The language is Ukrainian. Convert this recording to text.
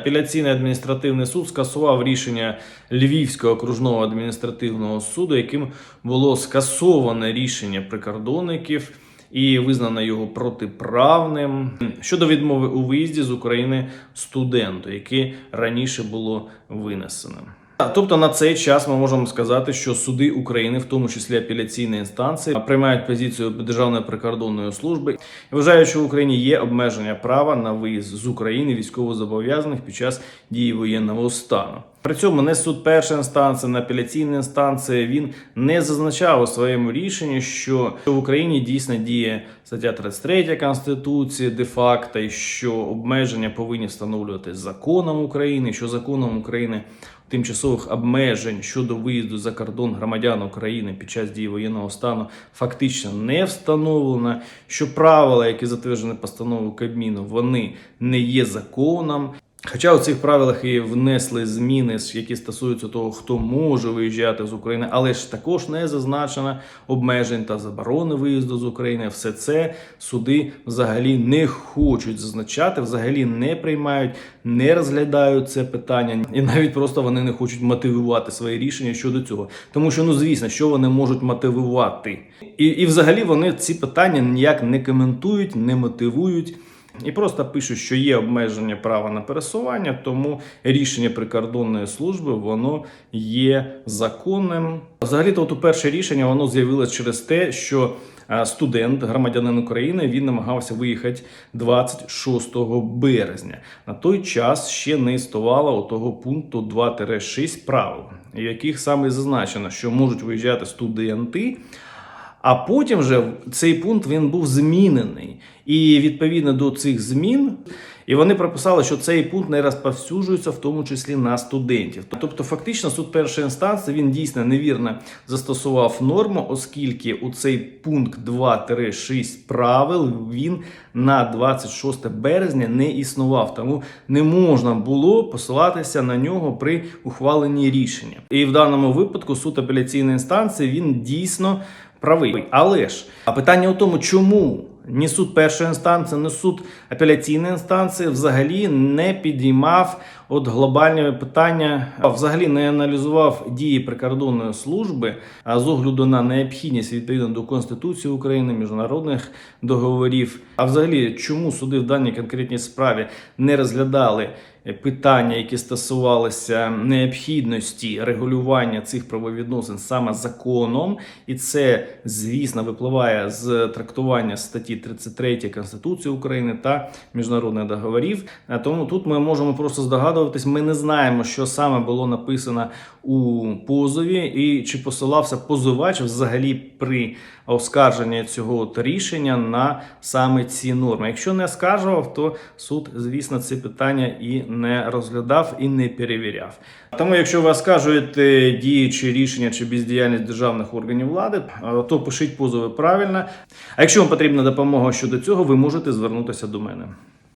Апеляційний адміністративний суд скасував рішення Львівського окружного адміністративного суду, яким було скасоване рішення прикордонників і визнано його протиправним щодо відмови у виїзді з України студенту, яке раніше було винесено. Тобто на цей час ми можемо сказати, що суди України, в тому числі апеляційні інстанції, приймають позицію Державної прикордонної служби і вважають, що в Україні є обмеження права на виїзд з України військовозобов'язаних під час дії воєнного стану. При цьому не суд першої інстанції, не апеляційна інстанція він не зазначав у своєму рішенні, що в Україні дійсно діє стаття 33 Конституції де-факто, і що обмеження повинні встановлювати законом України, що законом України тимчасових обмежень щодо виїзду за кордон громадян України під час дії воєнного стану фактично не встановлено. Що правила, які затверджені постановою Кабміну, вони не є законом. Хоча у цих правилах і внесли зміни, які стосуються того, хто може виїжджати з України, але ж також не зазначено обмежень та заборони виїзду з України. Все це суди взагалі не хочуть зазначати, взагалі не приймають, не розглядають це питання, і навіть просто вони не хочуть мотивувати свої рішення щодо цього. Тому що ну звісно, що вони можуть мотивувати, і, і взагалі вони ці питання ніяк не коментують, не мотивують. І просто пишуть, що є обмеження права на пересування, тому рішення прикордонної служби воно є законним. Взагалі, то от перше рішення воно з'явилось через те, що е, студент, громадянин України, він намагався виїхати 26 березня. На той час ще не існувало у того пункту 2-6 правил, в яких саме зазначено, що можуть виїжджати студенти. А потім вже цей пункт він був змінений. І відповідно до цих змін, і вони прописали, що цей пункт не розповсюджується, в тому числі на студентів. Тобто, фактично, суд першої інстанції він дійсно невірно застосував норму, оскільки у цей пункт 2-6 правил він на 26 березня не існував, тому не можна було посилатися на нього при ухваленні рішення. І в даному випадку суд апеляційної інстанції він дійсно правий. Але ж а питання у тому, чому ні суд першої інстанції, ні суд апеляційної інстанції взагалі не підіймав от глобальне питання, а взагалі не аналізував дії прикордонної служби, а з огляду на необхідність відповідно до Конституції України, міжнародних договорів. А взагалі, чому суди в даній конкретній справі не розглядали питання, які стосувалися необхідності регулювання цих правовідносин саме законом, і це, звісно, випливає з трактування статті 33 Конституції України та міжнародних договорів. Тому тут ми можемо просто здогадуватись, ми не знаємо, що саме було написано у позові, і чи посилався позивач взагалі при оскарженні цього рішення на саме ці норми. Якщо не оскаржував, то суд, звісно, це питання і не розглядав і не перевіряв. Тому, якщо ви оскаржуєте дії чи рішення чи бездіяльність державних органів влади, то пишіть позови правильно. А якщо вам потрібна допомога щодо цього, ви можете звернутися до мене.